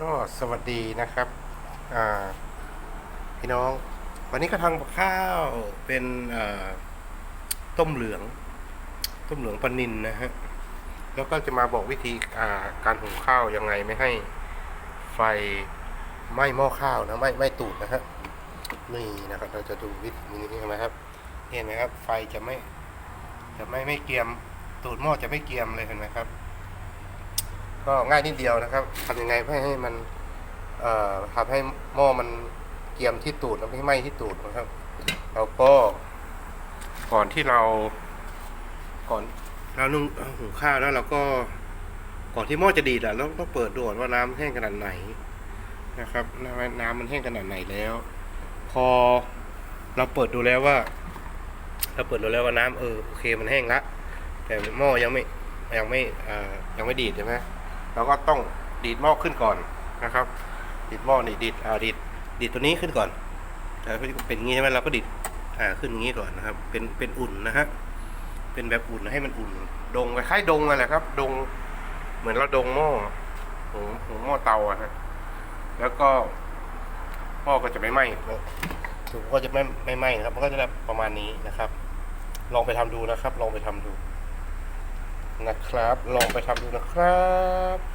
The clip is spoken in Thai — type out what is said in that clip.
ก็สวัสดีนะครับพี่น้อง วันนี้ก็ทำกับข้าวเป็นต้มเหลือง ต้มเหลืองปนินนะฮะแล้วก็จะมาบอกวิธีาการหุงข้าวยังไงไม่ให้ไฟไหม้หม้อข้าวนะไม่ไม่ตูดนะฮะนี่นะครับ เราจะดูวิธีนี้เห็นไหมครับเห็นไหมครับ ไฟจะไม่ จะไม่ไม่เกียม ตูดหม้อจะไม่เกียมเลยเห็นไหมครับ ก็ง่ายนิดเดียวนะครับทำยังไงเพื่อให้มันทำให้หม้อมันเกียมที่ตูดแล้วไม่ไหม้ที่ตูดนะครับแล้วก็ก่อนที่เราก่อนเรานุ่งหุงข้าวแล้วเราก็ก่อนที่หม้อจะดีดอะเราต้องเปิดดูว่าน้ำแห้งขนาดไหนนะครับน้ำน้ำมันแห้งขนาดไหนแล้ว พอเราเปิดดูแล้วว่า เราเปิดดูแล้วว่าน้ำเออโอเคมันแห้งละแต่หม้อยังไม่ยังไม่อ่ายังไม่ดีดใช่ไหม เราก็ต้องดีดหม้อขึ้นก่อนนะครับ ดีดหม้อนี่ดีดอ่าดีดดีดตัวนี้ขึ้นก่อนแต่เป็นงี้ใช่ไหมเราก็ดีดอ่าขึ้นงี้ก่อนนะครับ เป็นเป็นอุ่นนะฮะเป็นแบบอุ่นให้มันอุ่น ดงคล้ายๆดงอะไรครับ ดงเหมือนเราดงหม้อหุงหุงหม้อเตาอะฮะแล้วก็หม้อก็จะไม่ไหม้ถูกก็จะไม่ไม่ไหม้ครับ มันก็จะได้ประมาณนี้นะครับ ลองไปทำดูนะครับ ลองไปทำดู นะครับ ลองไปทำดูนะครับ